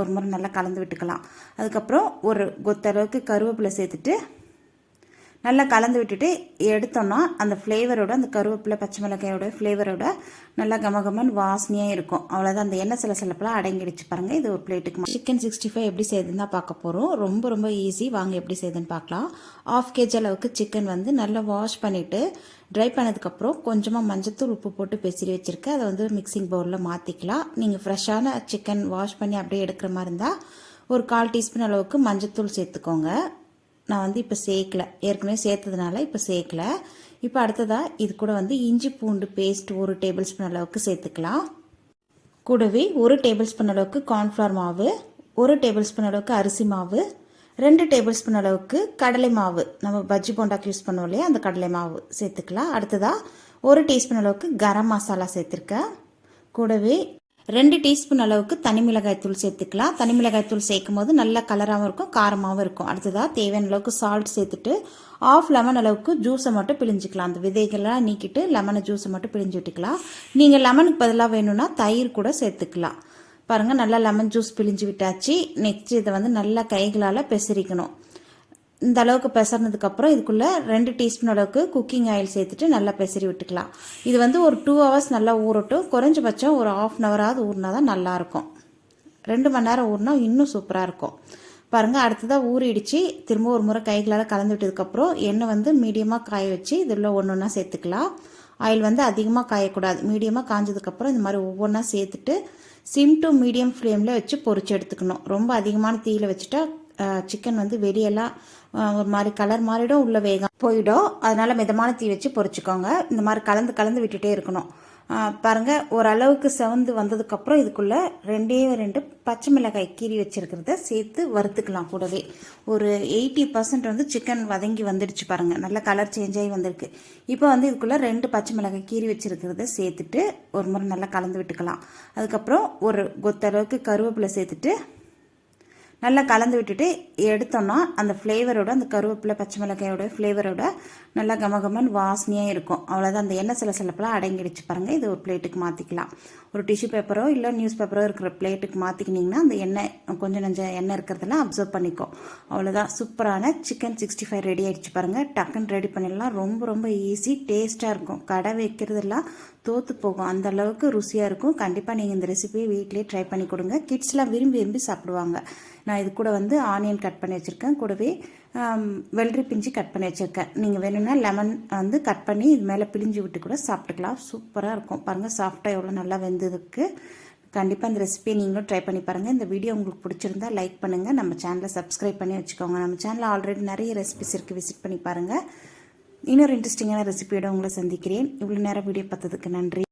ஒரு முறை நல்லா கலந்து விட்டுக்கலாம். அதுக்கப்புறம் ஒரு கொத்தளவுக்கு கருவேப்பிலை சேர்த்துட்டு நல்லா கலந்து விட்டுட்டு எடுத்தோம்னா அந்த ஃப்ளேவரோட அந்த கருவேப்பிலை பச்சை மிளகாயோட ஃப்ளேவரோட நல்லா கமகமன் வாசனையாக இருக்கும். அவ்வளோதான் அந்த எண்ணெய் சில சிலப்பெல்லாம் அடங்கிடுச்சு பாருங்கள் இது ஒரு பிளேட்டுக்கு சிக்கன் சிக்ஸ்டி ஃபைவ் எப்படி செய்யுதுன்னு தான் பார்க்க போகிறோம் ரொம்ப ரொம்ப ஈஸி வாங்க எப்படி செய்யுதுன்னு பார்க்கலாம். ஆஃப் கேஜி அளவுக்கு சிக்கன் வந்து நல்லா வாஷ் பண்ணிவிட்டு ட்ரை பண்ணதுக்கப்புறம் கொஞ்சமாக மஞ்சத்தூள் உப்பு போட்டு பெசிரி வச்சுருக்கேன் அதை வந்து மிக்சிங் பவுலில் மாற்றிக்கலாம் நீங்கள் ஃப்ரெஷ்ஷான சிக்கன் வாஷ் பண்ணி அப்படியே எடுக்கிற மாதிரி இருந்தால் ஒரு கால் டீஸ்பூன் அளவுக்கு மஞ்சத்தூள் சேர்த்துக்கோங்க. நான் வந்து இப்போ சேர்க்கல ஏற்கனவே சேர்த்ததுனால இப்போ சேர்க்கல இப்போ அடுத்ததாக இது கூட வந்து இஞ்சி பூண்டு பேஸ்ட் ஒரு டேபிள் ஸ்பூன் அளவுக்கு சேர்த்துக்கலாம் கூடவே ஒரு டேபிள் ஸ்பூன் அளவுக்கு கார்ன்ஃப்ளவர் மாவு ஒரு டேபிள் ஸ்பூன் அளவுக்கு அரிசி மாவு ரெண்டு டேபிள் ஸ்பூன் அளவுக்கு கடலை மாவு. நம்ம பஜ்ஜி போண்டாக்கு யூஸ் பண்ணுவோம் இல்லையா? அந்த கடலை மாவு சேர்த்துக்கலாம் அடுத்ததாக ஒரு டீஸ்பூன் அளவுக்கு கரம் மசாலா சேர்த்துருக்கேன் கூடவே ரெண்டு டீஸ்பூன் அளவுக்கு தனி மிளகாய் தூள் சேர்த்துக்கலாம். தனி மிளகாய் தூள் சேர்க்கும் போது நல்ல கலராகவும் இருக்கும் காரமாகவும் இருக்கும். அடுத்ததாக தேவையான அளவுக்கு சால்ட் சேர்த்துட்டு ஆஃப் லெமன் அளவுக்கு ஜூஸை மட்டும் பிழிஞ்சிக்கலாம். அந்த விதைகள்லாம் நீக்கிட்டு லெமனை ஜூஸை மட்டும் பிழிஞ்சு விட்டுக்கலாம். நீங்கள் லெமனுக்கு பதிலாக வேணும்னா தயிர் கூட சேர்த்துக்கலாம். பாருங்கள் நல்லா லெமன் ஜூஸ் பிழிஞ்சு விட்டாச்சு. நெக்ஸ்ட் இதை வந்து நல்லா கைகளால் பெசரிக்கணும். இந்த அளவுக்கு பெசறினதுக்கப்புறம் இதுக்குள்ளே ரெண்டு டீஸ்பூன் அளவுக்கு குக்கிங் ஆயில் சேர்த்துட்டு நல்லா பெசரி விட்டுக்கலாம். இது வந்து ஒரு டூ ஹவர்ஸ் நல்லா ஊறட்டும். குறைஞ்சபட்சம் ஒரு ஆஃப் அன் ஹவராவது ஊறினா தான் நல்லாயிருக்கும். ரெண்டு மணி நேரம் ஊறினா இன்னும் சூப்பராக இருக்கும். பாருங்கள் அடுத்ததாக ஊறிடுச்சு. திரும்ப ஒரு முறை கைகளால் கலந்து விட்டதுக்கப்புறம் எண்ணெய் வந்து மீடியமாக காய வச்சு இதில் ஒன்று ஒன்றா சேர்த்துக்கலாம். ஆயில் வந்து அதிகமாக காயக்கூடாது. மீடியமாக காஞ்சதுக்கப்புறம் இந்த மாதிரி ஒவ்வொன்றா சேர்த்துட்டு சிம் டு மீடியம் ஃப்ளேமில் வச்சு பொறிச்சு எடுத்துக்கணும். ரொம்ப அதிகமான தீயில் வச்சுட்டா சிக்கன் வந்து வெளியெல்லாம் ஒரு மாதிரி கலர் மாறிடும் உள்ள வேகம் போயிடும். அதனால மிதமான தீ வச்சு பொரிச்சுக்கோங்க இந்த மாதிரி கலந்து கலந்து விட்டுட்டே இருக்கணும். பாருங்க ஓரளவுக்கு செவந்து வந்ததுக்கப்புறம் இதுக்குள்ள ரெண்டே ரெண்டு பச்சை மிளகாய் கீறி வச்சிருக்கிறத சேர்த்து வறுத்துக்கலாம் கூடவே. ஒரு எயிட்டி பர்சன்ட் வந்து சிக்கன் வதங்கி வந்துடுச்சு பாருங்க. நல்ல கலர் சேஞ்ச் ஆகி வந்திருக்கு. இப்போ வந்து இதுக்குள்ள ரெண்டு பச்சை மிளகாய் கீறி வச்சிருக்கிறத சேர்த்துட்டு ஒரு முறை நல்லா கலந்து விட்டுக்கலாம். அதுக்கப்புறம் ஒரு கொத்தளவுக்கு கருவேப்பிலை சேர்த்துட்டு நல்லா கலந்து விட்டுட்டு எடுத்தோம்னா அந்த ஃப்ளேவரோட அந்த கருவேப்பிலை பச்சை மிளகாயோட ஃப்ளேவரோட நல்லா கமகமன் வாசனையாக இருக்கும். அவ்வளோதான் அந்த எண்ணெய் சில சிலப்பெல்லாம் அடங்கிடுச்சு பாருங்கள் இது ஒரு பிளேட்டுக்கு மாற்றிக்கலாம் ஒரு டிஷ்யூ பேப்பரோ இல்லை நியூஸ் பேப்பரோ இருக்கிற பிளேட்டுக்கு மாற்றிக்கினிங்கன்னா அந்த எண்ணெய் கொஞ்சம் நஞ்சம் எண்ணெய் இருக்கிறதெல்லாம் அப்சர்வ் பண்ணிக்கும். அவ்வளோதான் சூப்பரான சிக்கன் சிக்ஸ்டி ஃபைவ் ரெடி ஆகிடுச்சு பாருங்கள் டக்குன்னு ரெடி பண்ணிடலாம். ரொம்ப ரொம்ப ஈஸி டேஸ்ட்டாக இருக்கும். கடை வைக்கிறதெல்லாம் தோற்று போகும் அந்த அளவுக்கு ருசியாக இருக்கும். கண்டிப்பாக நீங்கள் இந்த ரெசிபியை வீட்டிலே ட்ரை பண்ணி கொடுங்க. கிட்ஸ்லாம் விரும்பி விரும்பி சாப்பிடுவாங்க. நான் இது கூட வந்து ஆனியன் கட் பண்ணி வச்சுருக்கேன். கூடவே வெள்ளரி பிஞ்சு கட் பண்ணி வச்சுருக்கேன். நீங்கள் வேணும்னா லெமன் வந்து கட் பண்ணி இது மேலே பிழிஞ்சு விட்டு கூட சாப்பிட்டுக்கலாம். சூப்பராக இருக்கும். பாருங்கள் சாஃப்டாக எவ்வளோ நல்லா வெந்ததுக்கு. கண்டிப்பாக இந்த ரெசிபியை நீங்களும் ட்ரை பண்ணி பாருங்கள் இந்த வீடியோ உங்களுக்கு பிடிச்சிருந்தா லைக் பண்ணுங்கள் நம்ம சேனலை சப்ஸ்கிரைப் பண்ணி வச்சுக்கோங்க. நம்ம சேனலில் ஆல்ரெடி நிறைய ரெசிபிஸ் இருக்குது விசிட் பண்ணி பாருங்கள் இன்னொரு இன்ட்ரெஸ்டிங்கான ரெசிபியோட உங்களை சந்திக்கிறேன். இவ்வளோ நேரம் வீடியோ பார்த்ததுக்கு நன்றி.